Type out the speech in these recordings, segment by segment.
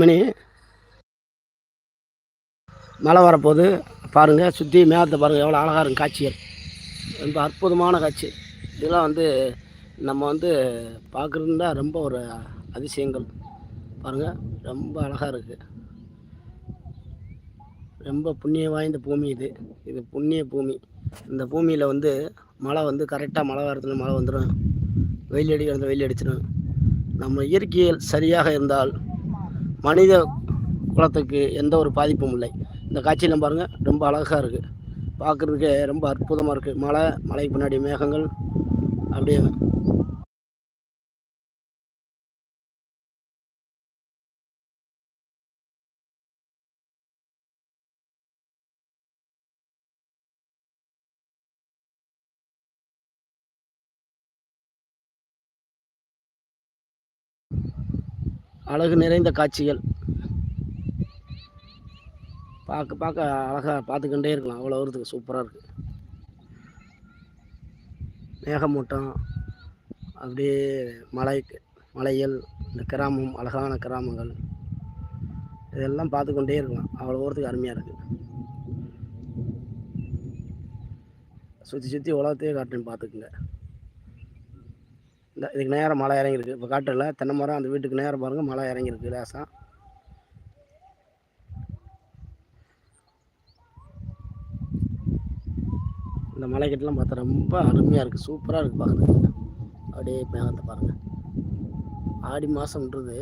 மணி. மழை வரப்போகுது. பாருங்கள் சுற்றி மேகத்தை பாருங்கள் எவ்வளோ அழகாக இருக்கும் காட்சிகள். ரொம்ப அற்புதமான காட்சி. இதெல்லாம் வந்து நம்ம வந்து பார்க்குறதுனா ரொம்ப ஒரு அதிசயங்கள். பாருங்கள் ரொம்ப அழகாக இருக்குது ரொம்ப புண்ணிய வாய்ந்த பூமி இது. இது புண்ணிய பூமி. இந்த பூமியில் வந்து மழை வந்து கரெக்டாக மழை வரத்துல மழை வந்துடும் வெயில் அடிக்கிறது வெயில் அடிச்சிடும் நம்ம இயற்கையில் சரியாக இருந்தால் மனித குலத்துக்கு எந்த ஒரு பாதிப்பும் இல்லை. இந்த காட்சியெல்லாம் பாருங்கள் ரொம்ப அழகாக இருக்குது பார்க்குறதுக்கே ரொம்ப அற்புதமாக இருக்குது மழை மலைக்கு பின்னாடி மேகங்கள் அப்படியே. அழகு நிறைந்த காட்சிகள். பார்க்க பார்க்க அழகாக பார்த்துக்கிட்டே இருக்கலாம். அவ்வளோ வருதுக்கு சூப்பராக இருக்குது மேகமூட்டம் அப்படியே மலை மலைகள் இந்த கிராமம் அழகான கிராமங்கள். இதெல்லாம் பார்த்து கொண்டே இருக்கலாம். அவ்வளோ தூரத்துக்கு அருமையாக இருக்குது சுற்றி சுற்றி உலகத்தையே காட்டுன்னு பார்த்துக்குங்க. இந்த இதுக்கு நேரம் மழை இறங்கியிருக்கு. இப்போ காட்டில் தென்னை மரம் அந்த வீட்டுக்கு நேரம் பாருங்கள் மழை இறங்கியிருக்கு லேசாக இந்த மலைக்கட்டெலாம் பார்த்தா ரொம்ப அருமையாக இருக்குது சூப்பராக இருக்குது பார்க்குறதுக்கு. அப்படியே மேகத்தை பாருங்கள் ஆடி மாதம்ன்றது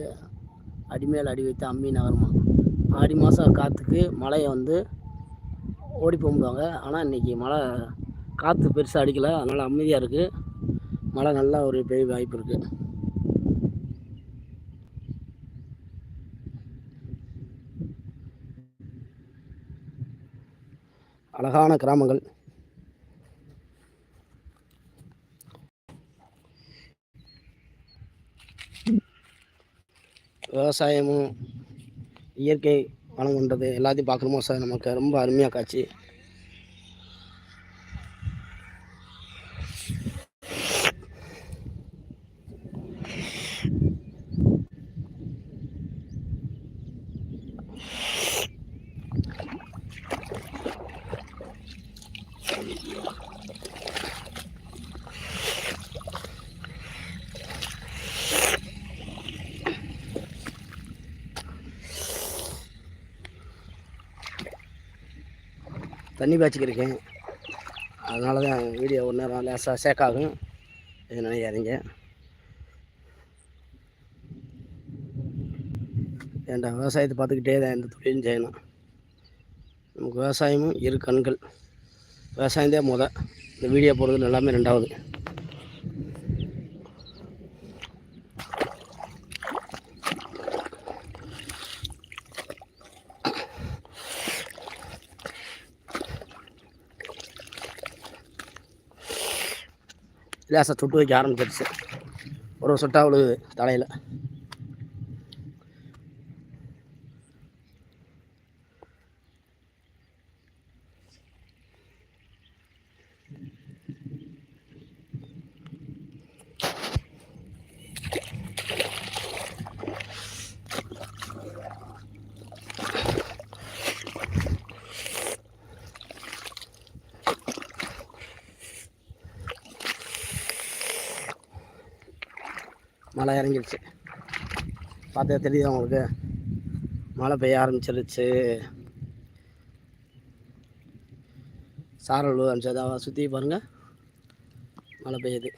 அடிமேல் அடி வைத்து அம்மி நகரமா. ஆடி மாதம் காற்றுக்கு மழையை வந்து ஓடி போகும்போவாங்க ஆனால் இன்றைக்கி மழை காற்று பெருசாக அடிக்கலை. அதனால் அமைதியாக இருக்குது மழை நல்லா ஒரு பெய்ய வாய்ப்பு இருக்குது அழகான கிராமங்கள். விவசாயமும் இயற்கை வளம் கொண்டது எல்லாத்தையும் பார்க்குறோமோ சார்? நமக்கு ரொம்ப அருமையாக காட்சி. தண்ணி பாய்ச்சிக்கிருக்கேன். அதனால தான் வீடியோ ஒரு நேரம் லேசாக சேக்காகும் இது நினைக்காதீங்க. ஏன்டா விவசாயத்தை பார்த்துக்கிட்டே தான் எந்த தொழிலும் செய்யணும். நமக்கு விவசாயமும் இரு கண்கள். விவசாயம் தான் முத. இந்த வீடியோ போடுறது எல்லாமே ரெண்டாவது. லேசாக தொட்டு வைக்க ஆரம்பிச்சிருச்சு. ஒரு சொட்டா விழுது தலையில். மழை இறங்கிடுச்சு. பார்த்தா தெரியுது உங்களுக்கு? மழை பெய்ய ஆரம்பிச்சிருச்சு. சாரல் அமிச்சதாக சுற்றி பாருங்கள் மழை பெய்யுது.